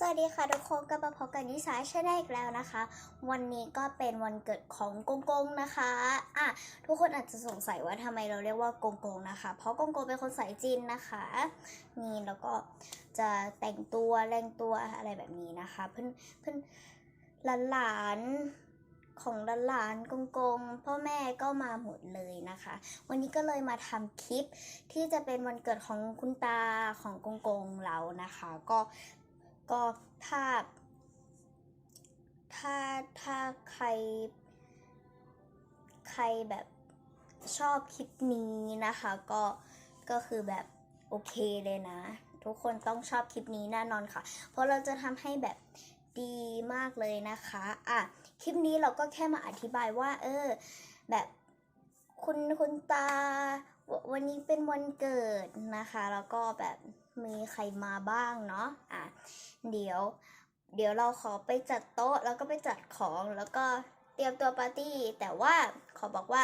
สวัสดีค่ะทุกคนกลับมาพบกันนิสาชาแนลอีกแล้วนะคะ วันนี้ก็เป็นวันเกิดของกงกงนะคะอะทุกคนอาจจะสงสัยว่าทำไมเราเรียกว่ากงกงนะคะ เพราะกงกงเป็นคนสายจีนนะคะนี่แล้วก็จะแต่งตัวแรงตัวอะไรแบบนี้นะคะ เพื่อนเพื่อนหลานหลานของหลานหลานๆกงกงพ่อแม่ก็มาหมดเลยนะคะ วันนี้ก็เลยมาทำคลิปที่จะเป็นวันเกิดของคุณตาของกงกงเรานะคะ ก็ ก็ถ้า ถ้าถ้าใคร ใครแบบชอบคลิปนี้นะคะ ก็ก็คือแบบโอเคเลยนะ ทุกคนต้องชอบคลิปนี้แน่นอนค่ะ เพราะเราจะทำให้แบบดีมากเลยนะคะ อะ คลิปนี้เราก็แค่มาอธิบายว่า เออ แบบ คุณคุณตาววันนี้เป็นวันเกิดนะคะ แล้วก็แบบมีใครมาบ้างเนาะอะเดี๋ยว เดี๋ยวเราขอไปจัดโต๊ะ แล้วก็ไปจัดของแล้วก็เตรียมตัวปาร์ตี้ แต่ว่าขอบอกว่า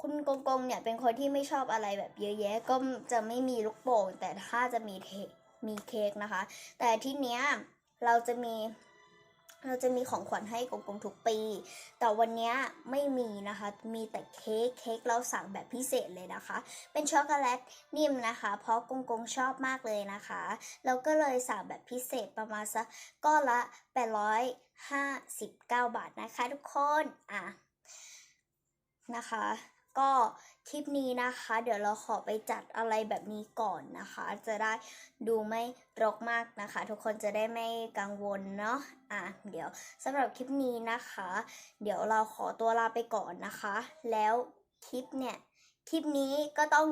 คุณกงกงเนี่ยเป็นคนที่ไม่ชอบอะไรแบบเยอะแยะก็จะไม่มีลูกโป่งแต่ถ้าจะมีเทมีเค้กนะคะ แต่ที่เนี้ยเราจะมี เราจะมีของขวัญให้กงกงทุกปี แต่วันนี้ไม่มีนะคะ มีแต่เค้ก เค้กเราสั่งแบบพิเศษเลยนะคะ เป็นช็อกโกแลตนิ่มนะคะ เพราะกงกงชอบมากเลยนะคะ เราก็เลยสั่งแบบพิเศษประมาณสักก้อนละ 859 บาทนะคะทุกคน อะ นะคะ ก็คลิปนี้นะคะ เดี๋ยวเราขอไปจัดอะไรแบบนี้ก่อนนะคะ จะได้ดูไม่รกมากนะคะ ทุกคนจะได้ไม่กังวลเนาะอะเดี๋ยวสำหรับคลิปนี้นะคะ เดี๋ยวเราขอตัวลาไปก่อนนะคะ แล้วคลิปเนี่ยคลิปนี้ก็ต้อง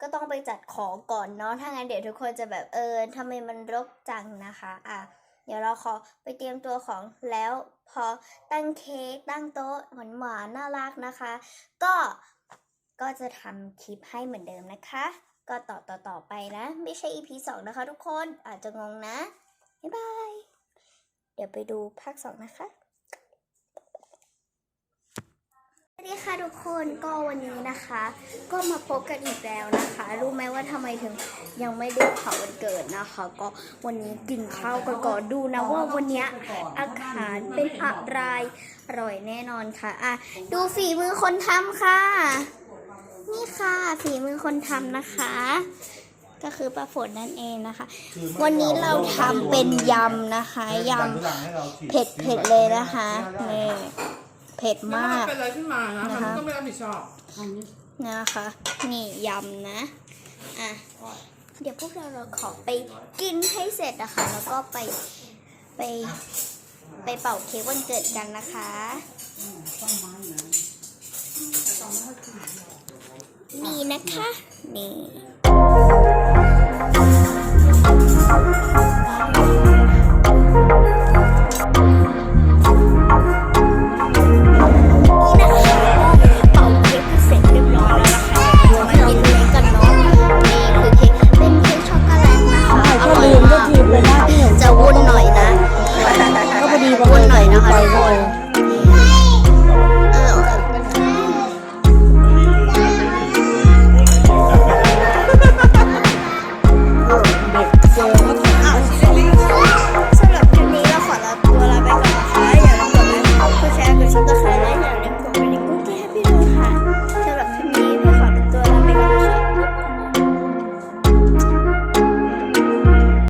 ก็ต้องไปจัดของก่อนเนาะถ้างั้นเดี๋ยวทุกคนจะแบบเออทำไมมันรกจังนะคะอะ เดี๋ยวเราขอไปเตรียมตัวของแล้วพอตั้งเค้กตั้งโต๊ะหวานหวานๆน่ารักนะคะ ก็ก็จะทำคลิปให้เหมือนเดิมนะคะ ก็ต่อต่อต่อไปนะ ไม่ใช่ EP สองนะคะทุกคนอาจจะงงนะ บ๊ายบาย เดี๋ยวไปดูภาคสองนะคะ สวัสดีค่ะทุกคนก็วันนี้นะคะ ก็มาพบกันอีกแล้วนะคะ รู้ไหมว่าทำไมถึงยังไม่ได้เผาวันเกิดนะคะ ก็วันนี้กินข้าวกันก่อนดูนะว่าวันนี้อาหารเป็นอะไรอร่อยแน่นอนค่ะอะดูฝีมือคนทำค่ะ นี่ค่ะฝีมือคนทำนะคะ ก็คือป้าฝนนั่นเองนะคะ วันนี้เราทำเป็นยำนะคะยำเผ็ดเผ็ดเลยนะคะนี่ เผ็ดมามากกเป็นอะไรขึ้นมานะนะมันคะก็ไม่รับผิดชอบนะคะ นี่ยำนะ อะ เดี๋ยวพวกเราเราขอไปกินให้เสร็จนะคะ แล้วก็ไปไปไปเป่าเค้กวันเกิดกันนะคะนี่นะคะ นี่นี่